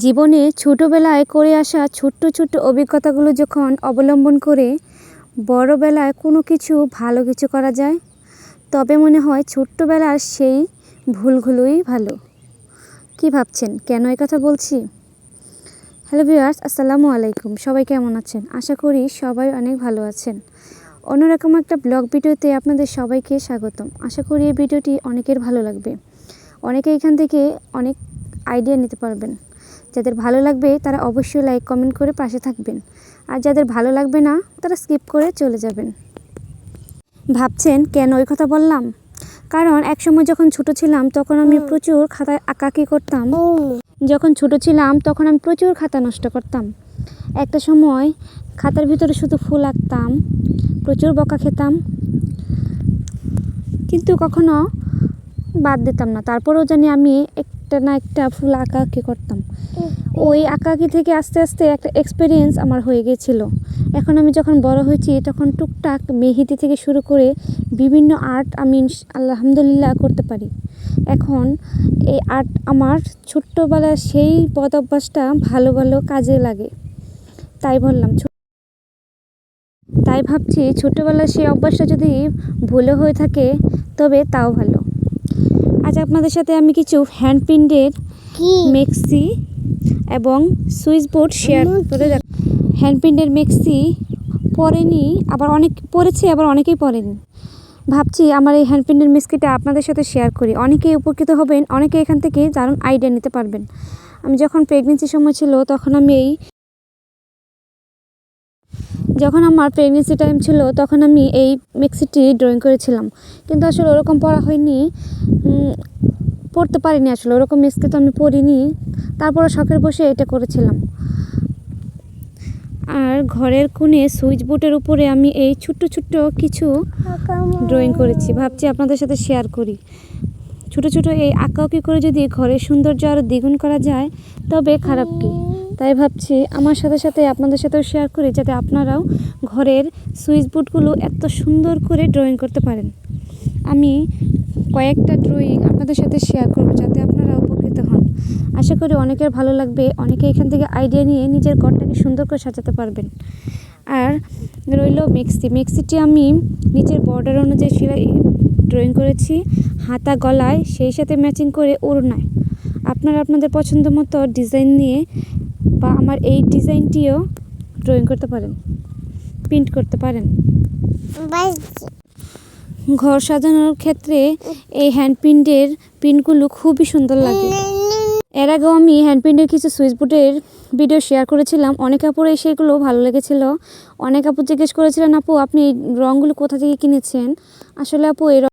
জীবনে ছোটোবেলায় করে আসা ছোট্ট ছোট্ট অভিজ্ঞতাগুলো যখন অবলম্বন করে বড়বেলায় কোনো কিছু ভালো কিছু করা যায়, তবে মনে হয় ছোট্টবেলার সেই ভুলগুলোই ভালো। কি ভাবছেন? কেন কথা বলছি? হ্যালো ভিউয়ার্স আসসালামু আলাইকুম। সবাই কেমন আছেন? আশা করি সবাই অনেক ভালো আছেন। অন্যরকম একটা ব্লগ ভিডিওতে আপনাদের সবাইকে স্বাগতম। আশা করি এই ভিডিওটি অনেকের ভালো লাগবে। অনেকে এখান থেকে অনেক আইডিয়া নিতে পারবেন। যাদের ভালো লাগবে তারা অবশ্যই লাইক কমেন্ট করে পাশে থাকবেন। আর যাদের ভালো লাগবে না তারা স্কিপ করে চলে যাবেন। ভাবছেন কেন ওই কথা বললাম? কারণ একসময় যখন ছোট ছিলাম তখন আমি প্রচুর খাতায় আঁকাকি করতাম। যখন ছোট ছিলাম তখন আমি প্রচুর খাতা নষ্ট করতাম। একটা সময় খাতার ভিতরে শুধু ফুল আঁকতাম প্রচুর বকা খেতাম। কিন্তু কখনো বাদ দিতাম না। তারপরেও জানি আমি একটা না একটা ফুল আঁকাআঁকি করতাম। ওই আঁকাআঁকি থেকে আস্তে আস্তে একটা এক্সপিরিয়েন্স আমার হয়ে গিয়েছিল এখন আমি যখন বড় হয়েছি তখন টুকটাক মেহেদি থেকে শুরু করে বিভিন্ন আর্ট আমি আলহামদুলিল্লাহ করতে পারি। এখন এই আর্ট আমার ছোট্টবেলার সেই বদ অভ্যাসটা ভালো ভালো কাজে লাগে। তাই বললাম তাই ভাবছি ছোটোবেলার সেই অভ্যাসটা যদি ভুলে হয়ে থাকে তবে তাও ভালো। আজ আপনাদের সাথে আমি কিছু হ্যান্ড প্রিন্টের মেক্সি এবং সুইচ বোর্ড শেয়ার করে হ্যান্ড প্রিন্টের মেক্সি পরেনি আবার অনেক পরেছে আবার অনেকেই পরেনি। ভাবছি আমার এই হ্যান্ড প্রিন্টের মেক্সিটা আপনাদের সাথে শেয়ার করি। অনেকেই উপকৃত হবেন অনেকে এখান থেকে দারুণ আইডিয়া নিতে পারবেন। আমি যখন প্রেগনেন্সির সময় ছিল তখন আমি এই যখন আমার প্রেগনেন্সি টাইম ছিল তখন আমি এই মেক্সিটি ড্রয়িং করেছিলাম। কিন্তু আসলে ওরকম পড়া হয়নি। পড়তে পারিনি আসলে। ওরকম মেক্সি তো আমি পড়িনি। তারপরে শখের বসে এটা করেছিলাম। আর ঘরের কোণে সুইচ বোর্ডের উপরে আমি এই ছোট্ট ছোট্ট কিছু ড্রয়িং করেছি। ভাবছি আপনাদের সাথে শেয়ার করি। ছোট ছোট এই আঁকাউকি করে যদি ঘরের সৌন্দর্য আরও দ্বিগুণ করা যায় তবে খারাপ কি? তাই ভাবছি আমার সাথে সাথে আপনাদের সাথেও শেয়ার করি যাতে আপনারাও ঘরের সুইচ বোর্ডগুলো এত সুন্দর করে ড্রয়িং করতে পারেন। আমি কয়েকটা ড্রয়িং আপনাদের সাথে শেয়ার করব যাতে আপনারা উপকৃত হন। আশা করি অনেকের ভালো লাগবে, অনেকে এখান থেকে আইডিয়া নিয়ে নিজের ঘরটাকে সুন্দর করে সাজাতে পারবেন। আর রইল মেক্সি মেক্সিটি আমি নিচের বর্ডার অনুযায়ী সেলাই ড্রয়িং করেছি, হাতা গলায়, সেই সাথে ম্যাচিং করে ওড়নায়। আপনারা আপনাদের পছন্দ মতো ডিজাইন নিয়ে বা আমার এই ডিজাইনটিও ড্রয়িং করতে পারেন প্রিন্ট করতে পারেন। ঘর সাজানোর ক্ষেত্রে এই হ্যান্ড প্রিন্টের প্রিন্টগুলো খুবই সুন্দর লাগে। এর আগেও আমি হ্যান্ড প্রিন্টের কিছু সুইচ বোর্ডের ভিডিও শেয়ার করেছিলাম। অনেক কাপড়ে সেগুলো ভালো লেগেছিল। অনেক আপু জিজ্ঞেস করেছিলেন, আপু, আপনি এই রঙগুলো কোথা থেকে কিনেছেন? আসলে আপু এই